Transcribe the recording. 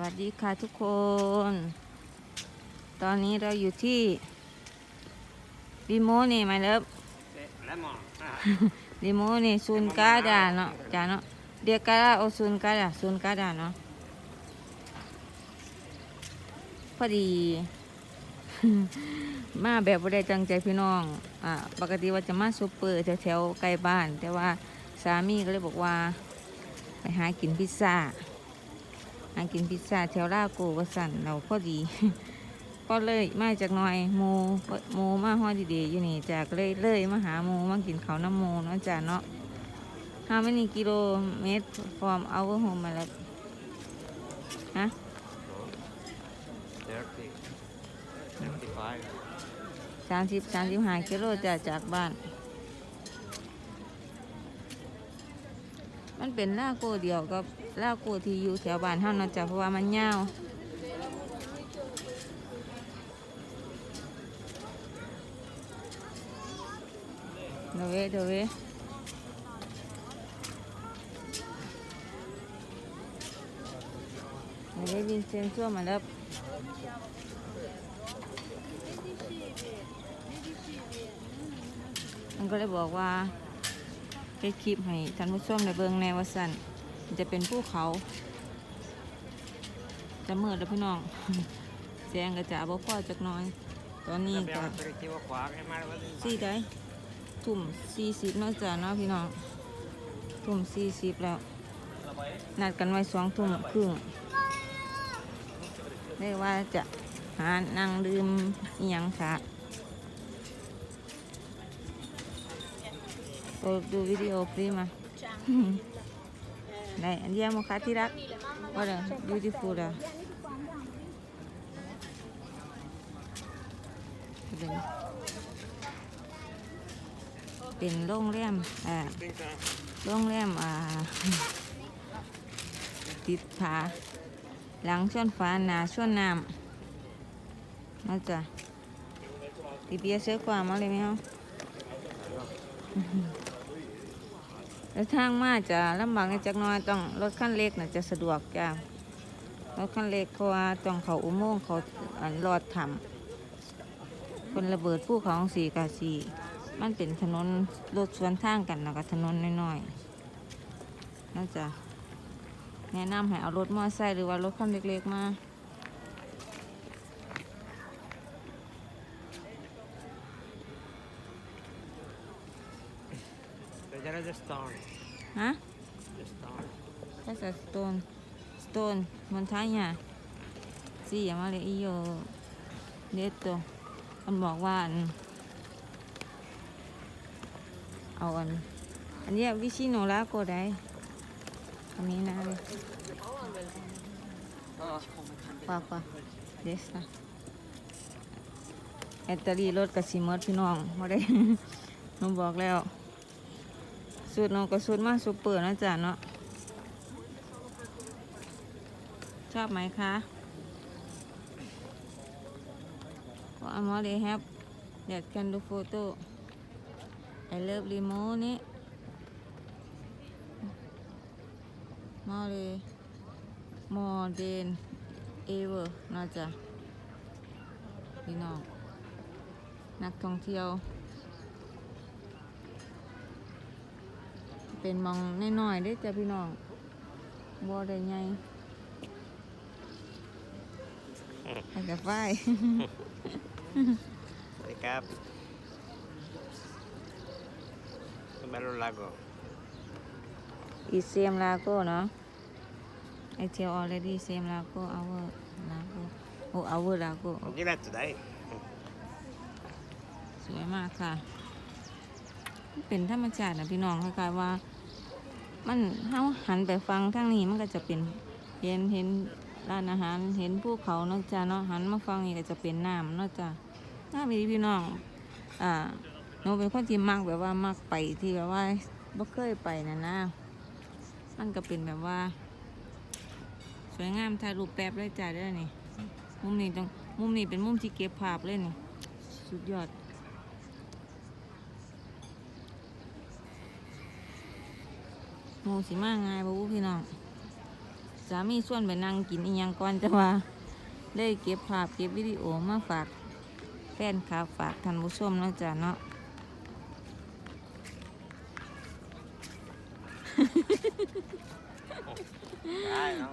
วัสดีค่ะทุกคน ตอนนี้เราอยู่ที่ดิโมนี่ไหมเลิฟ Lemon. Ah, ดิโมนี่ซูนกาดาเนาะจ้าเนาะเดียกาดาโอซูนกาดาซูนกาดาเนาะพอดี มาแบบบ่ได้ตั้งใจพี่น้องอ่าปกติว่าจะมาซูเปอร์แถวๆใกล้บ้าน แต่ว่าสามีก็เลยบอกว่า ไปหากินพิซซ่า หากินพิซซ่าแถวลาโกวสันเราพอดีก็เลยมาจากน่อยหมูหมูมาฮอดดีๆอยู่นี่จากเลยเลยมาหาหมูมากินเขาน้ำหมูเนาะจ้าเนาะ How many kilometers from our home มาแล้วฮะสามสิบสามสิบห้ากิโลจ้าจากบ้าน มันเป็นลาโกเดียวกับ ลาโกที่อยู่แถวบ้านเท่านั้นจ้ะเพราะว่ามันยาวเดยวเวเดยวเวเดี๋ยวเววินเซนซัวมาแล้วมันก็เลยบอกว่าเฮ็ดคลิปให้ท่านผู้ชมได้เบิ่งแนวว่าสั่น จะเป็นภูเขา จะมืดแล้วพี่น้องแสงก็จะบ่พอจักหน้อย ตอนนี้ก็ Abbiamo aperitivo qua che male vado in สี่ได้ทุ่มสี่สิบเนาะจ้ะเนาะพี่น้องทุ่มสี่สิบแล้ว นัดกันไว้สองทุ่มครึ่งเรียกว่าจะหานั่งดื่มอิหยังค่ะโอ้ดูวิดีโอพรีมา ได้อันเดียวมาค่ะที่รักว่าเด้อ beautiful เด้อเป็นโรงแรมอ่าโรงแรมอ่าติดผาหลังช่วนฟ้านาช่วนน้ำนะจ๊ะตีเบียเสื้อกว่ามาเลยไหมครับ แล้วทางมาจะลำบากในจักน้อยต้องรถขั้นเล็กน่ะจะสะดวกจ้ารถขั้นเล็กเพราะว่าต้องเขาอุโมงค์เขาอันรอดถ้ำคนระเบิดภูเขาสีกาสีมันเป็นถนนรถสวนทางกันแล้วก็ถนนน้อยๆน่าจะแนะนำให้เอารถมอเตอร์ไซค์หรือว่ารถคันเล็กๆมา Vedere the stone. ฮะ The stone. That's a stone stone montagna sì ma le io detto มันบอกว่าอันเอาอันอันเนี้ยวิชิโนระโกได้อันนี้นะเลยปากปาเดสนะแบตเตอรี่รถกับซีมดพี่น้องมาได้หนูบอกแล้ว สุดเนาะก็สุดมากสุดเปอร์นะจ๊ะเนาะชอบไหมคะก็อา I'm already have that can do photo I love remote นี่มาเลยมอเดนเอเวอร์นะจ๊ะพี่น้องนักท่องเที่ยว เป็นหมองน้อยๆเด้อจ้ะพี่น้องบ่ได้ใหญ่ไปกับไฟ Recap. Che bello il lago. อีเซมลาโก้เนาะไอเทียวออเรดี้เซมลาโก้เอาเวอร์ลาโก้โอ้เอาเวอร์ลาโก้ Un giretto dai. สวยมากค่ะมันเป็นธรรมชาตินะพี่น้องคล้ายๆว่า มันเฮาหันไปฟังทางนี้มันก็จะเป็นเห็นเห็นร้านอาหารเห็นภูเขาเนาะจ้ะเนาะหันมาฟังนี่ก็จะเป็นน้ำเนาะจ้ะน่ามีพี่น้องอ่าหนูเป็นคนที่มักแบบว่ามักไปที่แบบว่าบ่เคยไปนะนะมันก็เป็นแบบว่า สวยงามถ่ายรูปแป๊บเลยจ้าเด้นี่มุมนี้ต้องมุมนี้เป็นมุมที่เก็บภาพเลยนี่สุดยอด หมูสิมาง่ายบ่วู้พี่น้องสามีส่วนไปนั่งกินอีหยังก่อนจะว่าเลยเก็บภาพเก็บวิดีโอมาฝากแฟนคลับฝากท่านผู้ชมนะจ้ะเนาะได้เนาะ